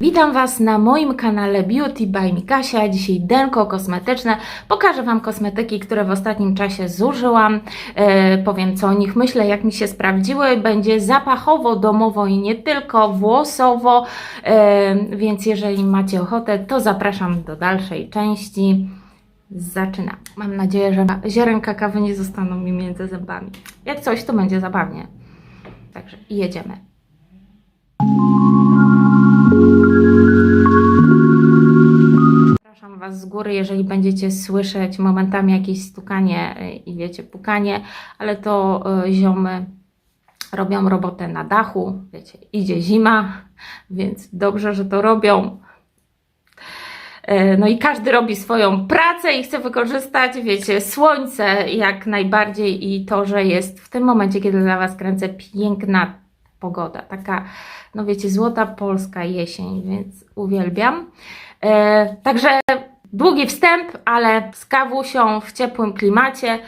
Witam Was na moim kanale Beauty by Mikasia. Dzisiaj denko kosmetyczne. Pokażę Wam kosmetyki, które w ostatnim czasie zużyłam. E, powiem co o nich myślę, jak mi się sprawdziły. Będzie zapachowo, domowo i nie tylko, włosowo. E, więc jeżeli macie ochotę, to zapraszam do dalszej części. Zaczynam. Mam nadzieję, że ziarenka kawy nie zostaną mi między zębami. Jak coś, to będzie zabawnie. Także jedziemy. Przepraszam Was z góry, jeżeli będziecie słyszeć momentami jakieś stukanie y, i wiecie, pukanie, ale to y, ziomy robią robotę na dachu. Wiecie, idzie zima, więc dobrze, że to robią. E, No i każdy robi swoją pracę i chce wykorzystać, wiecie, słońce jak najbardziej i to, że jest w tym momencie, kiedy dla Was kręcę, piękna pogoda. Taka, no wiecie, złota polska jesień, więc uwielbiam. E, także długi wstęp, ale z kawusią w ciepłym klimacie.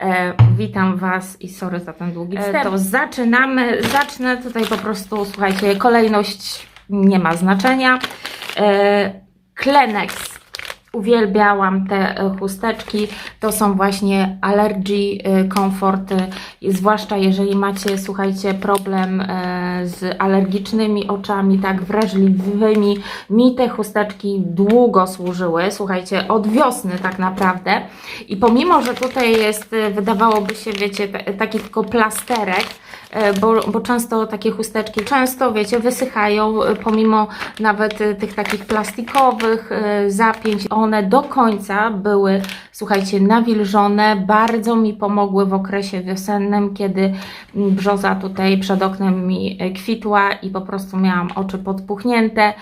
E, witam Was i sorry za ten długi wstęp. E, to zaczynamy. Zacznę tutaj po prostu, słuchajcie, kolejność nie ma znaczenia. E. Uwielbiałam te e, chusteczki. To są właśnie Allergy e, Comfort, e, zwłaszcza jeżeli macie, słuchajcie, problem z alergicznymi oczami, tak wrażliwymi. Mi te chusteczki długo służyły, słuchajcie, od wiosny tak naprawdę. I pomimo, że tutaj jest, wydawałoby się, wiecie, taki tylko plasterek, bo, bo często takie chusteczki, często wiecie, wysychają, e, pomimo nawet e, tych takich plastikowych e, zapięć. One do końca były, słuchajcie, nawilżone, bardzo mi pomogły w okresie wiosennym, kiedy brzoza tutaj przed oknem mi e, kwitła i po prostu miałam oczy podpuchnięte.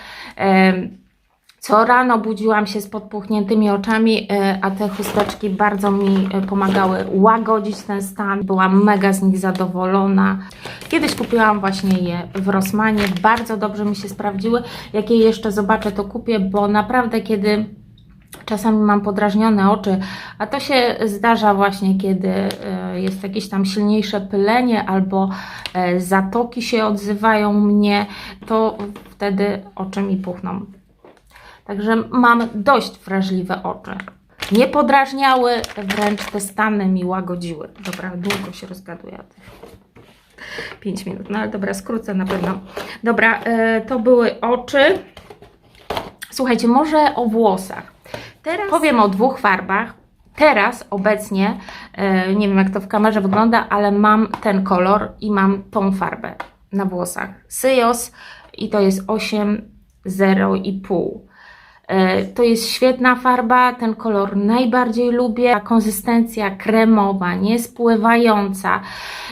Co rano budziłam się z podpuchniętymi oczami, e, a te chusteczki bardzo mi e, pomagały łagodzić ten stan. Byłam mega z nich zadowolona. Kiedyś kupiłam właśnie je w Rossmanie, bardzo dobrze mi się sprawdziły. Jak je jeszcze zobaczę, to kupię, bo naprawdę kiedy czasami mam podrażnione oczy, a to się zdarza właśnie, kiedy e, jest jakieś tam silniejsze pylenie albo zatoki się odzywają mnie, to wtedy oczy mi puchną. Także mam dość wrażliwe oczy. Nie podrażniały, wręcz te stany mi łagodziły. Dobra, długo się rozgaduję. o tych 5 minut, no ale dobra, skrócę na pewno. Dobra, e, to były oczy. Słuchajcie, może o włosach. Teraz powiem o dwóch farbach. Teraz obecnie, e, nie wiem jak to w kamerze wygląda, ale mam ten kolor i mam tą farbę na włosach. Syjos i to jest 8,0,5. E, To jest świetna farba, ten kolor najbardziej lubię. Ta konsystencja kremowa, niespływająca.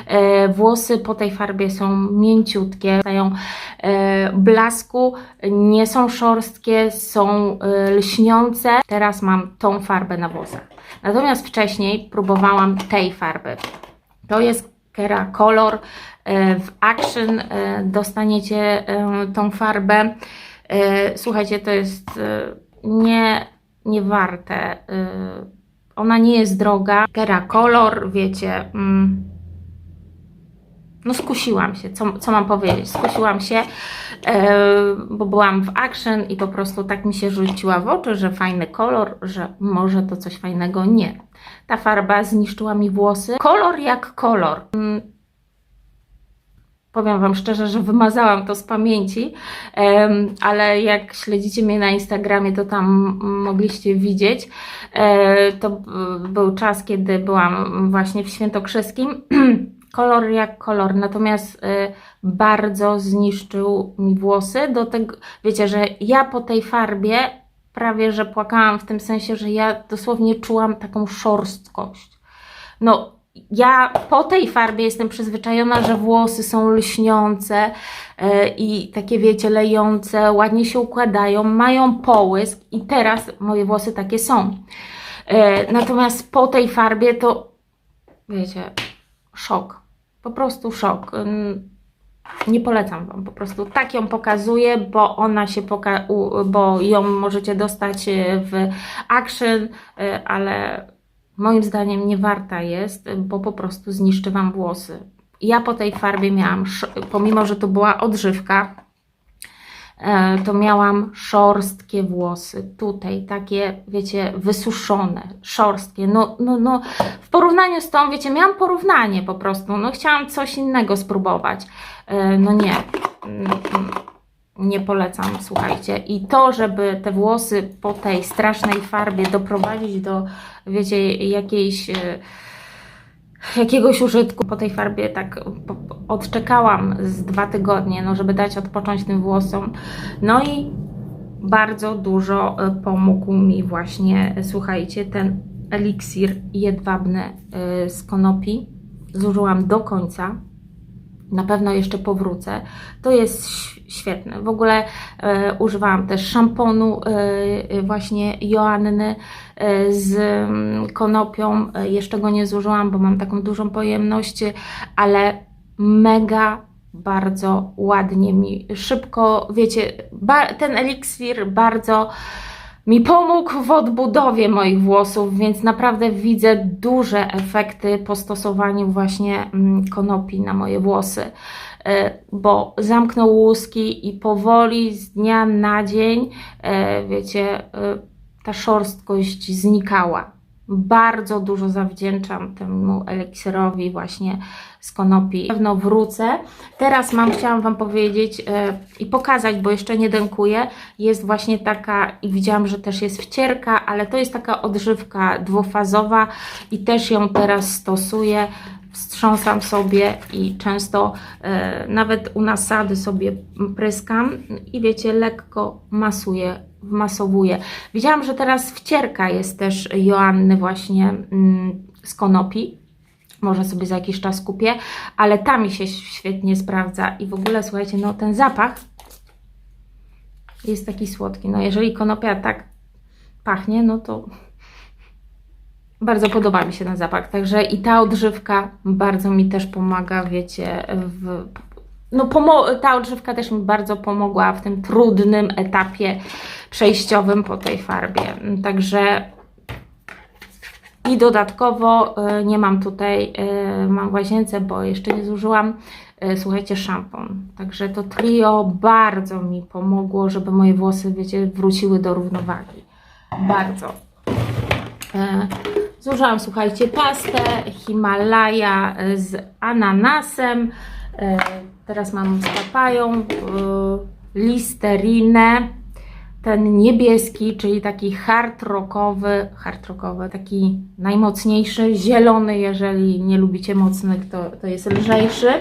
E, Włosy po tej farbie są mięciutkie, dają e, blasku, nie są szorstkie, są lśniące. Teraz mam tą farbę na włosach. Natomiast wcześniej próbowałam tej farby. To jest Kera Color. W Action dostaniecie tą farbę. E, Słuchajcie, to jest e, nie, nie warte. e, Ona nie jest droga. Kera Color, wiecie. mm, No skusiłam się, co, co mam powiedzieć? Skusiłam się, bo byłam w Action i po prostu tak mi się rzuciła w oczy, że fajny kolor, że może to coś fajnego. Nie. Ta farba zniszczyła mi włosy. Kolor jak kolor. Powiem Wam szczerze, że wymazałam to z pamięci, ale jak śledzicie mnie na Instagramie, to tam mogliście widzieć. E, To b- był czas, kiedy byłam właśnie w Świętokrzyskim. kolor jak kolor, natomiast e, bardzo zniszczył mi włosy. Do tego, wiecie, że ja po tej farbie prawie że płakałam w tym sensie, że ja dosłownie czułam taką szorstkość. No, ja po tej farbie jestem przyzwyczajona, że włosy są lśniące e, i takie, wiecie, lejące, ładnie się układają, mają połysk i teraz moje włosy takie są. E, Natomiast po tej farbie to, wiecie, szok. Po prostu szok. Ym, Nie polecam Wam, po prostu tak ją pokazuję, bo ona się poka- bo ją możecie dostać e, w Action, ale moim zdaniem nie warta jest, bo po prostu zniszczy Wam włosy. Ja po tej farbie miałam, pomimo że to była odżywka, e, to miałam szorstkie włosy. Tutaj takie, wiecie, wysuszone, szorstkie. No, no, no, w porównaniu z tą, wiecie, miałam porównanie po prostu. No, chciałam coś innego spróbować. E, no nie. Nie polecam, słuchajcie. I to, żeby te włosy po tej strasznej farbie doprowadzić do, wiecie, jakiejś. e, jakiegoś użytku po tej farbie tak odczekałam z dwa tygodnie, no żeby dać odpocząć tym włosom. No i bardzo dużo e, pomógł mi właśnie, słuchajcie, ten eliksir jedwabny e, z konopi. Zużyłam do końca. Na pewno jeszcze powrócę. To jest świetne. W ogóle e, używałam też szamponu e, e, właśnie Joanny e, z mm, konopią. E, jeszcze go nie zużyłam, bo mam taką dużą pojemność, ale mega bardzo ładnie mi, szybko, wiecie, ten eliksir bardzo mi pomógł w odbudowie moich włosów, więc naprawdę widzę duże efekty po stosowaniu właśnie mm, konopi na moje włosy, E, bo zamknął łuski i powoli z dnia na dzień, e, wiecie, e, ta szorstkość znikała. Bardzo dużo zawdzięczam temu eliksirowi właśnie z konopi. Na pewno wrócę. Teraz mam, chciałam Wam powiedzieć e, i pokazać, bo jeszcze nie dękuję, jest właśnie taka, i widziałam, że też jest wcierka, ale to jest taka odżywka dwufazowa i też ją teraz stosuję. Wstrząsam sobie i często e, nawet u nasady sobie pryskam i wiecie, lekko masuję, wmasowuję. Widziałam, że teraz wcierka jest też Joanny właśnie mm, z konopi. Może sobie za jakiś czas kupię, ale ta mi się świetnie sprawdza i w ogóle słuchajcie, no ten zapach jest taki słodki. No jeżeli konopia tak pachnie, no to bardzo podoba mi się ten zapach. Także i ta odżywka bardzo mi też pomaga, wiecie, w, no ta odżywka też mi bardzo pomogła w tym trudnym etapie przejściowym po tej farbie. Także i dodatkowo y, nie mam tutaj, y, mam w łazience, bo jeszcze nie zużyłam, y, słuchajcie, szampon. Także to trio bardzo mi pomogło, żeby moje włosy, wiecie, wróciły do równowagi. Bardzo. E, Zużyłam, słuchajcie, pastę Himalaja e, z ananasem. E, Teraz mam z papają, e, listerinę, ten niebieski, czyli taki hard rockowy, hard rockowy, taki najmocniejszy, zielony, jeżeli nie lubicie mocnych, to, to jest lżejszy.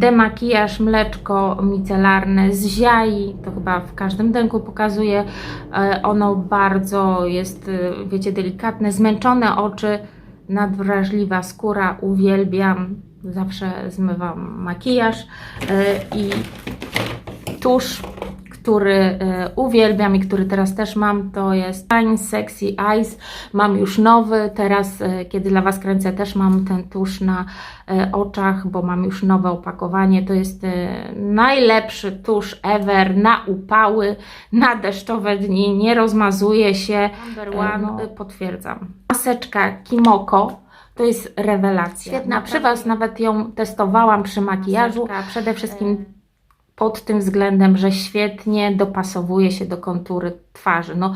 Demakijaż, mleczko micelarne z ziai, to chyba w każdym dęku pokazuje. E, Ono bardzo jest, e, wiecie, delikatne, zmęczone oczy, nadwrażliwa skóra, uwielbiam, zawsze zmywam makijaż e, i tusz, który e, uwielbiam i który teraz też mam, to jest Fine Sexy Eyes. Mam już nowy, teraz e, kiedy dla Was kręcę też mam ten tusz na e, oczach, bo mam już nowe opakowanie. To jest najlepszy tusz ever na upały, na deszczowe dni, nie rozmazuje się. Number one, no, potwierdzam. Maseczka Kimoko. To jest rewelacja. Świetna, przy Was nawet ją testowałam przy makijażu. Przede wszystkim pod tym względem, że świetnie dopasowuje się do kontury twarzy. No,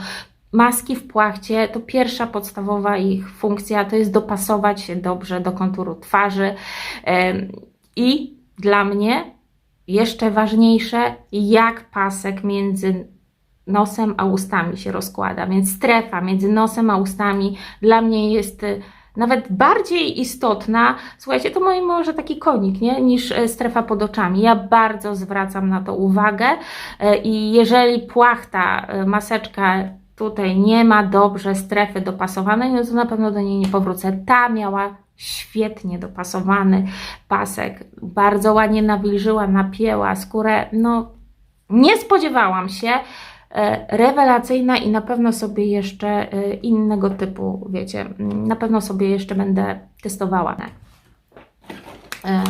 maski w płachcie to pierwsza podstawowa ich funkcja to jest dopasować się dobrze do konturu twarzy. I dla mnie jeszcze ważniejsze, jak pasek między nosem a ustami się rozkłada. Więc strefa między nosem a ustami dla mnie jest nawet bardziej istotna, słuchajcie, to mój może taki konik, nie? niż e, strefa pod oczami. Ja bardzo zwracam na to uwagę e, i jeżeli płachta, e, maseczka tutaj nie ma dobrze strefy dopasowanej, no to na pewno do niej nie powrócę. Ta miała świetnie dopasowany pasek, bardzo ładnie nawilżyła, napięła skórę, no nie spodziewałam się, rewelacyjna i na pewno sobie jeszcze e, innego typu, wiecie, mm, na pewno sobie jeszcze będę testowała. E,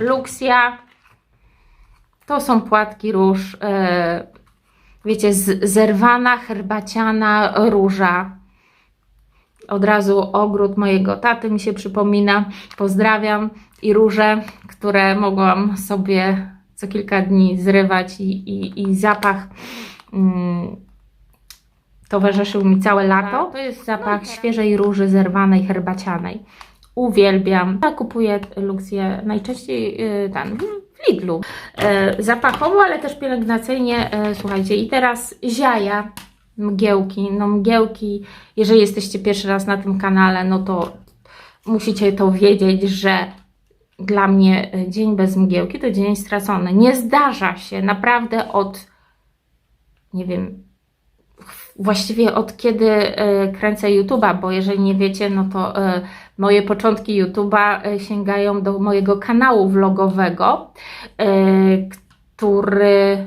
Luxia, to są płatki róż, e, wiecie, zerwana, herbaciana róża. Od razu ogród mojego taty mi się przypomina. Pozdrawiam i róże, które mogłam sobie co kilka dni zrywać i, i, i zapach mm, towarzyszył mi całe lato. To jest zapach świeżej róży zerwanej, herbacianej. Uwielbiam. Ja kupuję Luxie najczęściej y, ten, w Lidlu. E, zapachowo, ale też pielęgnacyjnie. E, słuchajcie, i teraz ziaja, mgiełki. No mgiełki, jeżeli jesteście pierwszy raz na tym kanale, no to musicie to wiedzieć, że dla mnie e, dzień bez mgiełki to dzień stracony. Nie zdarza się naprawdę od, nie wiem, właściwie od kiedy e, kręcę YouTube'a, bo jeżeli nie wiecie, no to e, moje początki YouTube'a sięgają do mojego kanału vlogowego, który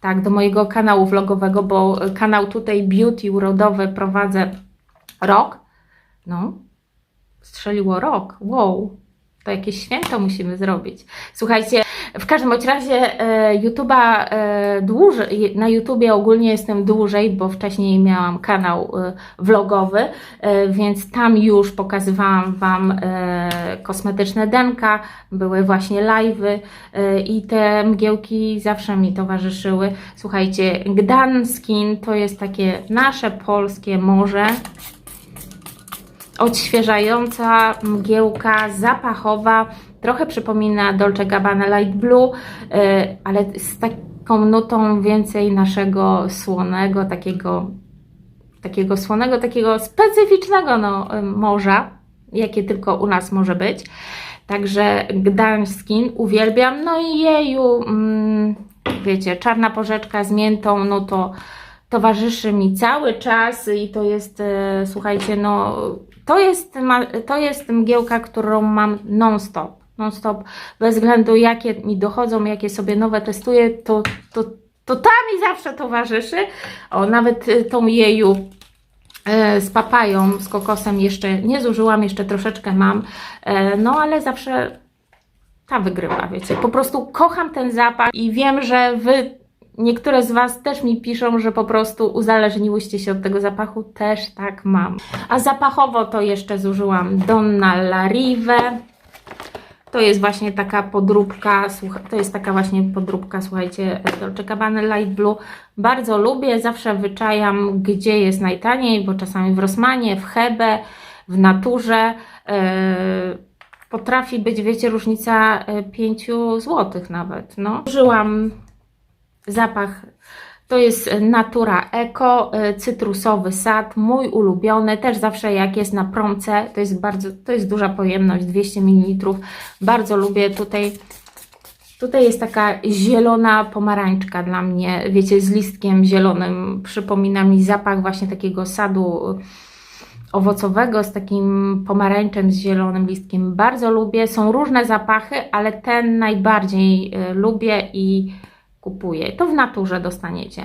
tak, do mojego kanału vlogowego, bo kanał tutaj Beauty urodowy prowadzę rok. No, strzeliło rok. Wow. To jakieś święto musimy zrobić. Słuchajcie, w każdym bądź razie e, YouTube'a e, dłużej, na YouTubie ogólnie jestem dłużej, bo wcześniej miałam kanał e, vlogowy, więc tam już pokazywałam Wam kosmetyczne denka, były właśnie live'y i te mgiełki zawsze mi towarzyszyły. Słuchajcie, Gdanskin to jest takie nasze polskie morze, odświeżająca mgiełka zapachowa, trochę przypomina Dolce Gabbana Light Blue, y, ale z taką nutą więcej naszego słonego, takiego, takiego słonego, takiego specyficznego no, y, morza, jakie tylko u nas może być. Także Gdańskin uwielbiam. No i jeju, mm, wiecie, czarna porzeczka z miętą, no to towarzyszy mi cały czas i to jest, e, słuchajcie, no to jest, to jest mgiełka, którą mam non-stop. Non-stop, bez względu jakie mi dochodzą, jakie sobie nowe testuję, to, to, to ta mi zawsze towarzyszy. O, nawet e, tą jeju e, z papają, z kokosem jeszcze nie zużyłam, jeszcze troszeczkę mam, e, no ale zawsze ta wygrywa, wiecie. Po prostu kocham ten zapach i wiem, że wy, niektóre z Was też mi piszą, że po prostu uzależniłyście się od tego zapachu. Też tak mam. A zapachowo to jeszcze zużyłam Donna La. To jest właśnie taka podróbka, słucha- to jest taka właśnie podróbka, słuchajcie, Dolce Gabbana Light Blue. Bardzo lubię, zawsze wyczajam, gdzie jest najtaniej, bo czasami w Rossmanie, w Hebe, w Naturze. Yy, potrafi być, wiecie, różnica 5 zł nawet. No. Użyłam zapach. To jest Natura Eco, y, cytrusowy sad, mój ulubiony, też zawsze jak jest na promce, to jest bardzo, to jest duża pojemność, 200 ml, bardzo lubię tutaj, tutaj jest taka zielona pomarańczka dla mnie, wiecie, z listkiem zielonym, przypomina mi zapach właśnie takiego sadu owocowego z takim pomarańczem z zielonym listkiem, bardzo lubię, są różne zapachy, ale ten najbardziej y, lubię i To w naturze dostaniecie.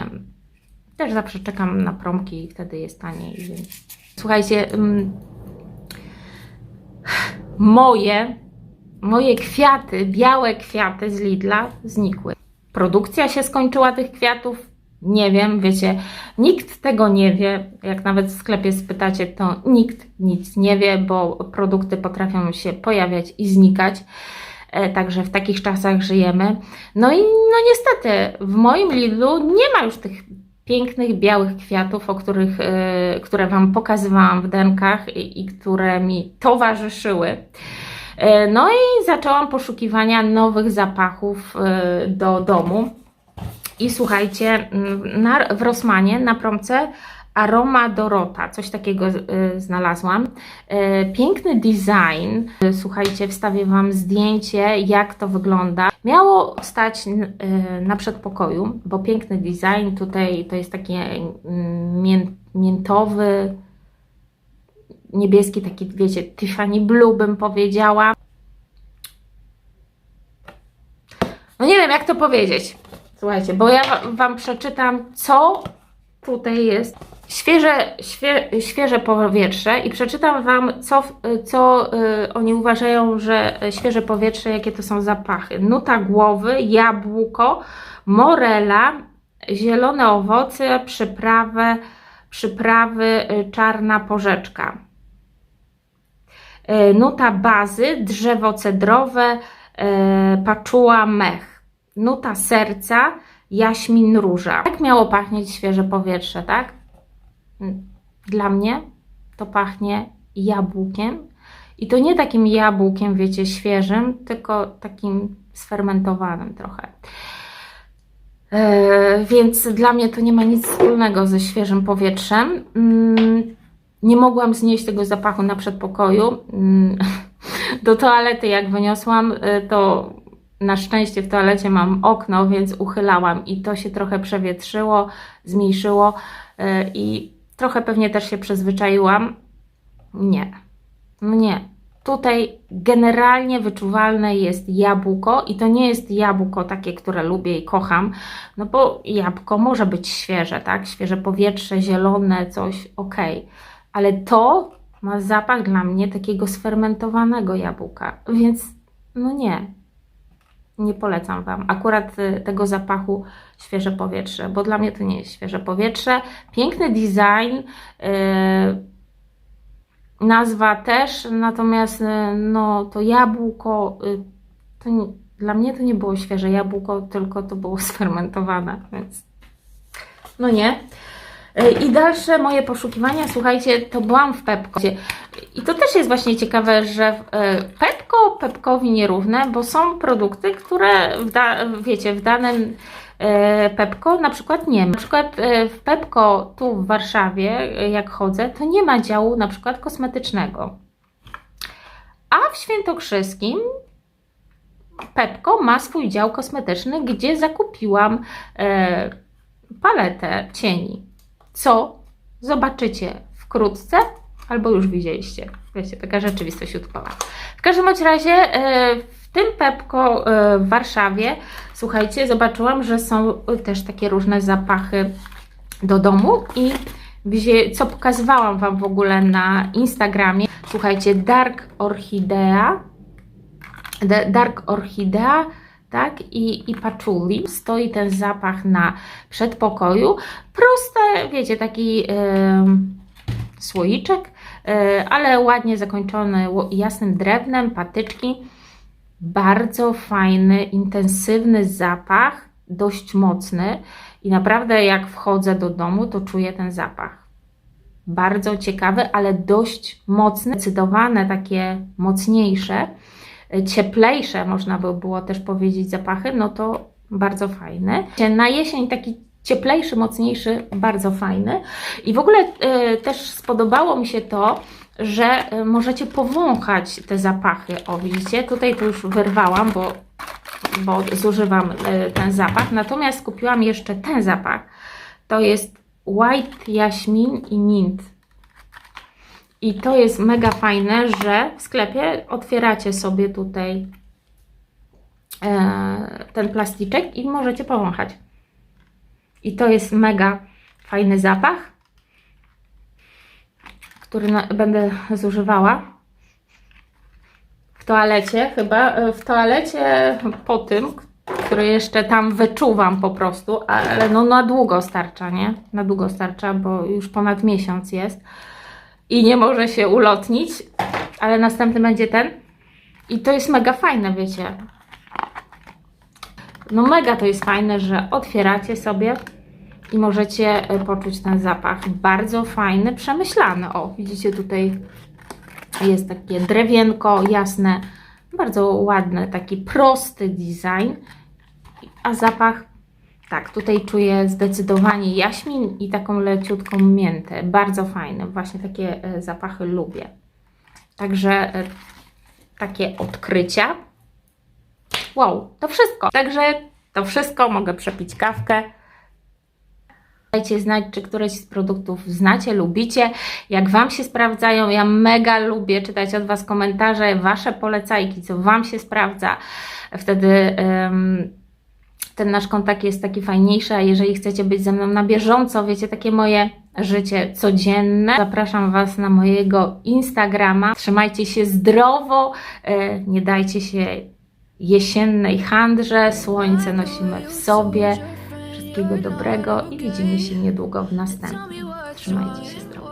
Też zawsze czekam na promki i wtedy jest taniej. Więc... Słuchajcie, ym, moje, moje kwiaty, białe kwiaty z Lidla znikły. Produkcja się skończyła tych kwiatów. Nie wiem, wiecie, nikt tego nie wie. Jak nawet w sklepie spytacie, to nikt nic nie wie, bo produkty potrafią się pojawiać i znikać. E, Także w takich czasach żyjemy. No i no niestety w moim Lidlu nie ma już tych pięknych białych kwiatów, o których, e, które Wam pokazywałam w denkach i, i które mi towarzyszyły. E, No i zaczęłam poszukiwania nowych zapachów do domu. I słuchajcie, na, w Rossmanie na promce Aroma Dorota, coś takiego y, znalazłam. Y, piękny design. Y, słuchajcie, wstawię Wam zdjęcie, jak to wygląda. Miało stać y, na przedpokoju, bo piękny design. Tutaj to jest taki mm, mię, miętowy, niebieski, taki, wiecie, Tiffany Blue bym powiedziała. No nie wiem, jak to powiedzieć. Słuchajcie, bo ja wa- Wam przeczytam, co tutaj jest. Świeże, świe, świeże powietrze i przeczytam Wam, co, co y, oni uważają, że świeże powietrze, jakie to są zapachy. Nuta głowy, jabłko, morela, zielone owoce, przyprawy, przyprawy, y, czarna porzeczka. Y, Nuta bazy, drzewo cedrowe, y, paczuła, mech. nuta serca, jaśmin, róża. Jak miało pachnieć świeże powietrze, tak? Dla mnie to pachnie jabłkiem. I to nie takim jabłkiem, wiecie, świeżym, tylko takim sfermentowanym trochę. E, więc dla mnie to nie ma nic wspólnego ze świeżym powietrzem. Mm, nie mogłam znieść tego zapachu na przedpokoju. Mm, do toalety, jak wyniosłam, e, to na szczęście w toalecie mam okno, więc uchylałam i to się trochę przewietrzyło, zmniejszyło e, i trochę pewnie też się przyzwyczaiłam. Nie, nie. Tutaj generalnie wyczuwalne jest jabłko i to nie jest jabłko takie, które lubię i kocham, no bo jabłko może być świeże, tak? Świeże powietrze, zielone, coś, ok. Ale to ma zapach dla mnie takiego sfermentowanego jabłka, więc no nie, nie polecam Wam akurat y, tego zapachu świeże powietrze, bo dla mnie to nie jest świeże powietrze. Piękny design, yy, nazwa też, natomiast y, no, to jabłko, y, to nie, dla mnie to nie było świeże jabłko, tylko to było sfermentowane, więc no nie. Y, I dalsze moje poszukiwania, słuchajcie, to byłam w Pepko. I to też jest właśnie ciekawe, że Pepko Pepkowi nierówne, bo są produkty, które w wiecie, w danym E, Pepko na przykład nie ma. Na przykład e, w Pepko tu w Warszawie, e, jak chodzę, to nie ma działu na przykład kosmetycznego. A w Świętokrzyskim Pepko ma swój dział kosmetyczny, gdzie zakupiłam paletę cieni. Co zobaczycie wkrótce, albo już widzieliście. Wiecie, taka rzeczywistość YouTube'owa. W każdym razie w tym Pepko w Warszawie Słuchajcie, zobaczyłam, że są też takie różne zapachy do domu i co pokazywałam Wam w ogóle na Instagramie. Słuchajcie, Dark Orchidea, Dark Orchidea, tak, i, i patchouli. Stoi ten zapach na przedpokoju. Proste, wiecie, taki yy, słoiczek, yy, ale ładnie zakończony jasnym drewnem, patyczki bardzo fajny, intensywny zapach, dość mocny i naprawdę jak wchodzę do domu, to czuję ten zapach. Bardzo ciekawy, ale dość mocny, zdecydowane, takie mocniejsze, cieplejsze, można by było też powiedzieć, zapachy, no to bardzo fajny. Na jesień taki cieplejszy, mocniejszy, bardzo fajny. I w ogóle y, też spodobało mi się to, że y, możecie powąchać te zapachy. O, widzicie, tutaj to już wyrwałam, bo, bo zużywam y, ten zapach. Natomiast kupiłam jeszcze ten zapach. To jest White Jaśmin i Mint. I to jest mega fajne, że w sklepie otwieracie sobie tutaj e, ten plasticzek i możecie powąchać. I to jest mega fajny zapach który będę zużywała w toalecie, chyba e, w toalecie po tym, który jeszcze tam wyczuwam po prostu, ale no na długo starcza, nie? Na długo starcza, bo już ponad miesiąc jest i nie może się ulotnić, ale następny będzie ten. I to jest mega fajne, wiecie. No mega to jest fajne, że otwieracie sobie i możecie e, poczuć ten zapach. Bardzo fajny, przemyślany. O, widzicie tutaj jest takie drewienko jasne, bardzo ładny, taki prosty design, a zapach, tak, tutaj czuję zdecydowanie jaśmin i taką leciutką miętę, bardzo fajny, właśnie takie e, zapachy lubię. Także e, takie odkrycia. Wow, to wszystko. Także to wszystko, mogę przepić kawkę. Dajcie znać, czy któreś z produktów znacie, lubicie, jak Wam się sprawdzają. Ja mega lubię czytać od Was komentarze, Wasze polecajki, co Wam się sprawdza. Wtedy ten nasz kontakt jest taki fajniejszy, a jeżeli chcecie być ze mną na bieżąco, wiecie, takie moje życie codzienne, zapraszam Was na mojego Instagrama. Trzymajcie się zdrowo, e, nie dajcie się jesiennej handrze, słońce nosimy w sobie wszystkiego dobrego i widzimy się niedługo w następnym. Trzymajcie się zdrowo.